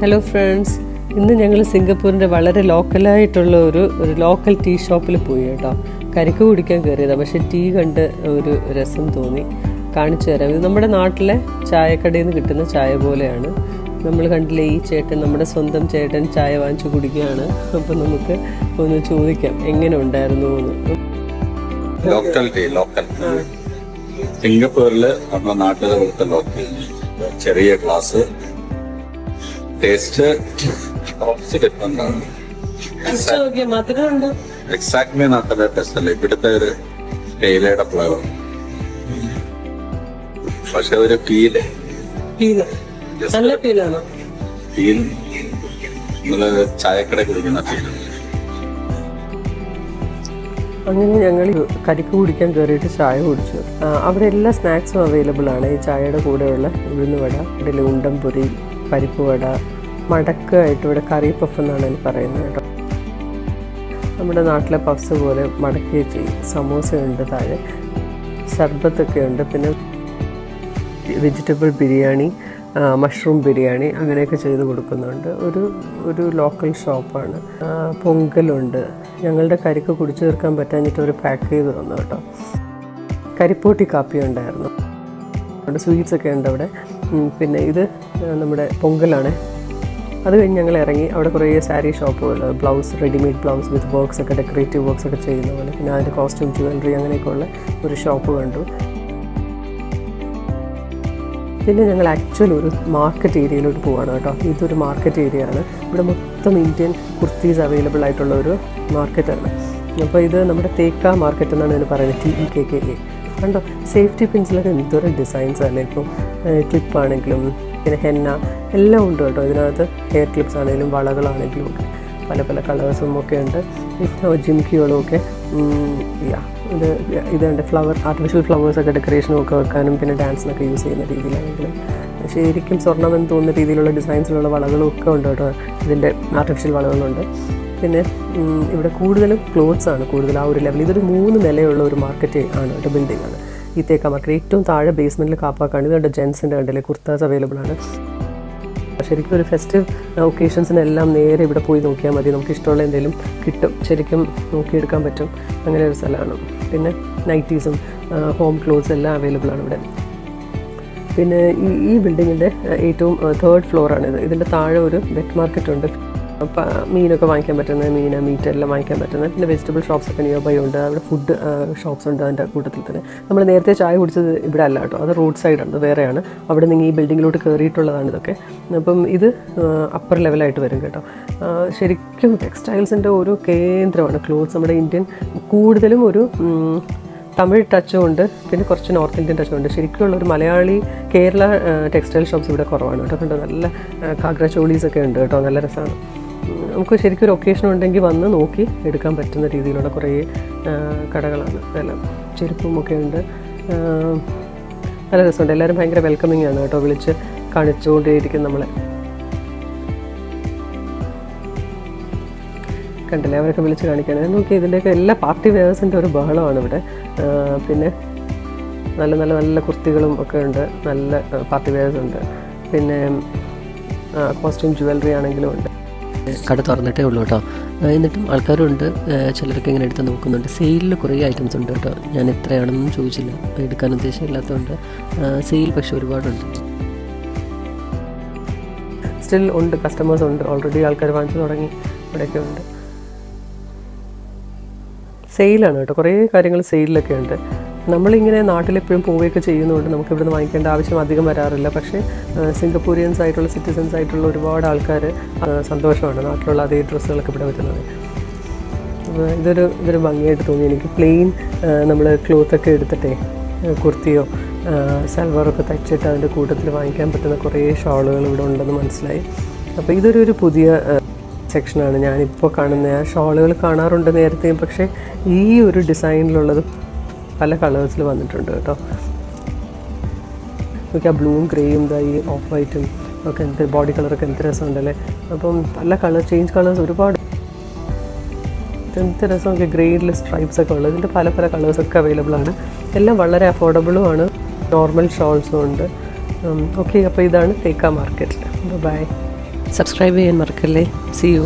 Hello friends ഇന്ന് ഞങ്ങൾ സിംഗപ്പൂരിന്റെ വളരെ ലോക്കലായിട്ടുള്ള ഒരു ഒരു ലോക്കൽ ടീ ഷോപ്പിൽ പോയി കേട്ടോ. കരിക്ക് കുടിക്കാൻ കയറിയതാണ് പക്ഷേ ടീ കണ്ട് ഒരു രസം തോന്നി. കാണിച്ചു തരാം. ഇത് നമ്മുടെ നാട്ടിലെ ചായക്കടയിൽ നിന്ന് കിട്ടുന്ന ചായ പോലെയാണ്. നമ്മൾ കണ്ടില്ലേ ഈ ചേട്ടൻ നമ്മുടെ സ്വന്തം ചേട്ടൻ ചായ വാങ്ങിച്ചു കുടിക്കുകയാണ്. അപ്പം നമുക്ക് ഒന്ന് ചോദിക്കാം എങ്ങനെ ഉണ്ടായിരുന്നു എന്ന്. ലോക്കൽ ടീ ലോക്കൽ സിംഗപ്പൂരിൽ നമ്മുടെ നാട്ടിലെ ലോക്കൽ ചെറിയ ഗ്ലാസ് ടേസ്റ്റ് കുറച്ച് ഡിഫറെന്റ് ആണ്. മധുരമുണ്ട് എക്സാക്ട്ലി നാട്ടിലെ ടേസ്റ്റ് അല്ല ഇവിടുത്തെ ഒരു തേയിലയുടെ ഫ്ലേവർ പക്ഷെ ഒരു ഫീൽ ഫീൽ നല്ല നമ്മൾ ചായക്കട കുടിക്കുന്ന ഫീൽ അങ്ങനെ ഞങ്ങൾ കരിക്ക് കുടിക്കാൻ കയറിയിട്ട് ചായ കുടിച്ചു. അവിടെ എല്ലാ സ്നാക്സും അവൈലബിൾ ആണ്. ഈ ചായയുടെ കൂടെയുള്ള ഉഴുന്നുവട ഇവിടെ ഉണ്ടംപൊരി പരിപ്പ് വട മടക്കായിട്ട് ഇവിടെ കറി പഫ് എന്നാണ് അതിന് പറയുന്നത് കേട്ടോ. നമ്മുടെ നാട്ടിലെ പഫ്സ് പോലെ മടക്കി ചെയ്യും സമോസയുണ്ട് താഴെ സർബത്തൊക്കെ ഉണ്ട് പിന്നെ വെജിറ്റബിൾ ബിരിയാണി മഷ്റൂം ബിരിയാണി അങ്ങനെയൊക്കെ ചെയ്ത് കൊടുക്കുന്നുണ്ട്. ഒരു ഒരു ലോക്കൽ ഷോപ്പാണ്. പൊങ്കലുണ്ട്. ഞങ്ങളുടെ കരിക്ക് കുടിച്ചു തീർക്കാൻ പറ്റാഞ്ഞിട്ട് ഒരു പാക്ക് ചെയ്ത് തന്നു കേട്ടോ. കരിപ്പൂട്ടി കാപ്പി ഉണ്ടായിരുന്നു. അവിടെ സ്വീറ്റ്സ് ഒക്കെ ഉണ്ട് അവിടെ. പിന്നെ ഇത് നമ്മുടെ പൊങ്കലാണ്. അത് കഴിഞ്ഞ് ഞങ്ങൾ ഇറങ്ങി. അവിടെ കുറേ സാരി ഷോപ്പുകൾ blouse readymade blouse with works ഒക്കെ ഡെക്കറേറ്റീവ് വർക്ക്സ് ഒക്കെ ചെയ്യുന്ന പോലെ. പിന്നെ അതിന്റെ കോസ്റ്റ്യൂം ജ്വല്ലറി അങ്ങനെയൊക്കെയുള്ള ഒരു ഷോപ്പ് കണ്ടു. പിന്നെ ഞങ്ങൾ ആക്ച്വലി ഒരു മാർക്കറ്റ് ഏരിയയിലോട്ട് പോവാണ് കേട്ടോ. ഇതൊരു മാർക്കറ്റ് ഏരിയ ആണ്. ഇവിടെ മൊത്തം ഇന്ത്യൻ കുർത്തീസ് അവൈലബിൾ ആയിട്ടുള്ള ഒരു മാർക്കറ്റാണ് അപ്പോൾ ഇത് നമ്മുടെ തേക്ക മാർക്കറ്റ് എന്നാണ് ഇതിന് പറയുന്നത് T E K K A കണ്ടോ? സേഫ്റ്റി പിൻസിലൊക്കെ എന്തോരം ഡിസൈൻസ് അല്ലേ ക്ലിപ്പ് ആണെങ്കിലും പിന്നെ ഹെന്ന എല്ലാം ഉണ്ട് കേട്ടോ. ഇതിനകത്ത് ഹെയർ ക്ലിപ്സ് ആണെങ്കിലും വളകളാണെങ്കിലും ഉണ്ട് പല പല കളേഴ്സും ഒക്കെ ഉണ്ട്. ജിംകികളും ഒക്കെ. ഇത് ഇതുണ്ട് ഫ്ലവർ ആർട്ടിഫിഷ്യൽ ഫ്ലവേഴ്സൊക്കെ ഡെക്കറേഷനും ഒക്കെ വെക്കാനും പിന്നെ ഡാൻസിനൊക്കെ യൂസ് ചെയ്യുന്ന രീതിയിലാണെങ്കിലും. ശരിക്കും സ്വർണമെന്ന് തോന്നുന്ന രീതിയിലുള്ള ഡിസൈൻസിലുള്ള വളകളും ഒക്കെ ഉണ്ട് കേട്ടോ. ഇതിന്റെ ആർട്ടിഫിഷ്യൽ വളകളുണ്ട്. പിന്നെ ഇവിടെ കൂടുതലും ക്ലോത്ത്സ് ആണ് കൂടുതൽ ആ ഒരു ലെവൽ ഇതൊരു മൂന്ന് നിലയുള്ള ഒരു മാർക്കറ്റ് ആണ് ഒരു ബിൽഡിംഗ് ആണ്. ഈ തേക്ക മാർക്കറ്റ് ഏറ്റവും താഴെ ബേസ്മെന്റിൽ കാപ്പാക്കാണ്. ഇതുണ്ട് ജെൻസിന്റെ കണ്ടില്ലേ? കുർത്താസ് അവൈലബിൾ ആണ്. ശരിക്കും ഒരു ഫെസ്റ്റീവ് ഒക്കേഷൻസിനെല്ലാം നേരെ ഇവിടെ പോയി നോക്കിയാൽ മതി. നമുക്ക് ഇഷ്ടമുള്ള എന്തെങ്കിലും കിട്ടും. ശരിക്കും നോക്കിയെടുക്കാൻ പറ്റും. അങ്ങനെ ഒരു സ്ഥലമാണ്. പിന്നെ നൈറ്റീസും ഹോം ക്ലോത്ത്സ് എല്ലാം അവൈലബിൾ ആണ് ഇവിടെ. പിന്നെ ഈ ഈ ബിൽഡിങ്ങിന്റെ ഏറ്റവും തേർഡ് ഫ്ലോറാണിത് ഇതിന്റെ താഴെ ഒരു വെറ്റ് മാർക്കറ്റ് ഉണ്ട്. പ- മീനൊക്കെ വാങ്ങിക്കാൻ പറ്റുന്ന മീൻ മീറ്റ് എല്ലാം വാങ്ങിക്കാൻ പറ്റുന്ന പിന്നെ വെജിറ്റബിൾ ഷോപ്സ് ഒക്കെ നിയർ ബൈ ഉണ്ട്. അവിടെ ഫുഡ് ഷോപ്സ് ഉണ്ട് അതിന്റെ കൂട്ടത്തിൽ തന്നെ. നമ്മൾ നേരത്തെ ചായ കുടിച്ചത് ഇവിടെ അല്ല കേട്ടോ. അത് റോഡ് സൈഡാണ് വേറെയാണ്. അവിടെ നിന്ന് ഈ ബിൽഡിങ്ങിലോട്ട് കയറിയിട്ടുള്ളതാണ് ഇതൊക്കെ. അപ്പം ഇത് അപ്പർ ലെവലായിട്ട് വരും കേട്ടോ. ശരിക്കും ടെക്സ്റ്റൈൽസിന്റെ ഒരു കേന്ദ്രമാണ്. ക്ലോത്ത്സ് നമ്മുടെ ഇന്ത്യൻ കൂടുതലും ഒരു തമിഴ് ടച്ചും ഉണ്ട്. പിന്നെ കുറച്ച് നോർത്ത് ഇന്ത്യൻ ടച്ചും ഉണ്ട്. ശരിക്കുള്ള ഒരു മലയാളി കേരള ടെക്സ്റ്റൈൽ ഷോപ്സ് ഇവിടെ കുറവാണ് കേട്ടോ. നല്ല കാഗ്ര ചോളീസൊക്കെ ഉണ്ട് കേട്ടോ. നല്ല രസമാണ് നമുക്ക് ശരിക്കും ഒരു ഒക്കേഷൻ ഉണ്ടെങ്കിൽ വന്ന് നോക്കി എടുക്കാൻ പറ്റുന്ന രീതിയിലുള്ള കുറേ കടകളാണ്. എല്ലാം ചെരുപ്പും ഒക്കെ ഉണ്ട്. നല്ല രസമുണ്ട്. എല്ലാവരും ഭയങ്കര വെൽക്കമിങ് ആണ് കേട്ടോ. വിളിച്ച് കാണിച്ചുകൊണ്ടേയിരിക്കും നമ്മളെ. കണ്ടില്ലേ? അവരൊക്കെ വിളിച്ച് കാണിക്കുകയാണ് നോക്കി ഇതിന്റെയൊക്കെ എല്ലാ പാർട്ടി വെയേഴ്സിന്റെ ഒരു ബഹളമാണ് ഇവിടെ. പിന്നെ നല്ല നല്ല നല്ല കുർത്തികളും ഒക്കെ ഉണ്ട്. നല്ല പാർട്ടി വെയേഴ്സ് ഉണ്ട്. പിന്നെ കോസ്റ്റ്യൂം ജുവലറി ആണെങ്കിലും ഉണ്ട്. കട തുറന്നിട്ടേ ഉള്ളൂ കേട്ടോ. എന്നിട്ടും ആൾക്കാരുണ്ട്. ചിലരൊക്കെ ഇങ്ങനെ എടുത്ത് നോക്കുന്നുണ്ട്. സെയിലിൽ കുറേ ഐറ്റംസ് ഉണ്ട് കേട്ടോ. ഞാൻ എത്രയാണെന്നും ചോദിച്ചില്ല. എടുക്കാൻ ഉദ്ദേശമില്ലാത്തതുകൊണ്ട് സെയിൽ പക്ഷെ ഒരുപാടുണ്ട്. സ്റ്റിൽ ഉണ്ട്. കസ്റ്റമേഴ്സ് ഉണ്ട്. ഓൾറെഡി ആൾക്കാർ വാങ്ങിച്ചു തുടങ്ങി. ഇവിടെയൊക്കെ ഉണ്ട്. സെയിലാണ് കേട്ടോ. കുറേ കാര്യങ്ങൾ സെയിലൊക്കെ ഉണ്ട്. നമ്മളിങ്ങനെ നാട്ടിലെപ്പോഴും പോവുകയൊക്കെ ചെയ്യുന്നതുകൊണ്ട് നമുക്ക് ഇവിടുന്ന് വാങ്ങിക്കേണ്ട ആവശ്യം അധികം വരാറില്ല. പക്ഷേ സിംഗപ്പൂരിയൻസ് ആയിട്ടുള്ള സിറ്റിസൻസ് ആയിട്ടുള്ള ഒരുപാട് ആൾക്കാർ സന്തോഷമാണ് നാട്ടിലുള്ള അതേ ഡ്രസ്സുകളൊക്കെ ഇവിടെ വരുന്നത്. ഇതൊരു ഇതൊരു ഭംഗിയായിട്ട് തോന്നി. എനിക്ക് പ്ലെയിൻ നമ്മൾ ക്ലോത്തൊക്കെ എടുത്തിട്ടേ കുർത്തിയോ സൽവാറൊക്കെ തയ്ച്ചിട്ട് അതിന്റെ കൂട്ടത്തിൽ വാങ്ങിക്കാൻ പറ്റുന്ന കുറേ ഷോളുകൾ ഇവിടെ ഉണ്ടെന്ന് മനസ്സിലായി. അപ്പോൾ ഇതൊരു ഒരു പുതിയ സെക്ഷനാണ്. ഞാനിപ്പോൾ കാണുന്ന ആ ഷോളുകൾ കാണാറുണ്ട് നേരത്തെയും. പക്ഷേ ഈ ഒരു ഡിസൈനിലുള്ളത് പല കളേഴ്സിൽ വന്നിട്ടുണ്ട് കേട്ടോ. ആ ബ്ലൂവും ഗ്രേയും ഈ ഓഫ് വൈറ്റും ഒക്കെ എന്ത് ബോഡി കളറൊക്കെ എന്ത് രസമുണ്ടല്ലേ? അപ്പം പല കളർ ചേഞ്ച് കളേഴ്സ് ഒരുപാട്. എന്ത് രസമൊക്കെ ഗ്രേഡിൽ സ്ട്രൈപ്സ് ഒക്കെ ഉള്ളത്. ഇതിന്റെ പല പല കളേഴ്സൊക്കെ അവൈലബിൾ ആണ്. എല്ലാം വളരെ അഫോർഡബിളും ആണ്. നോർമൽ ഷോൾസും ഉണ്ട്. ഓക്കെ അപ്പോൾ ഇതാണ് തേക്ക മാർക്കറ്റ് ബൈ സബ്സ്ക്രൈബ് ചെയ്യാൻ മറക്കല്ലേ. C U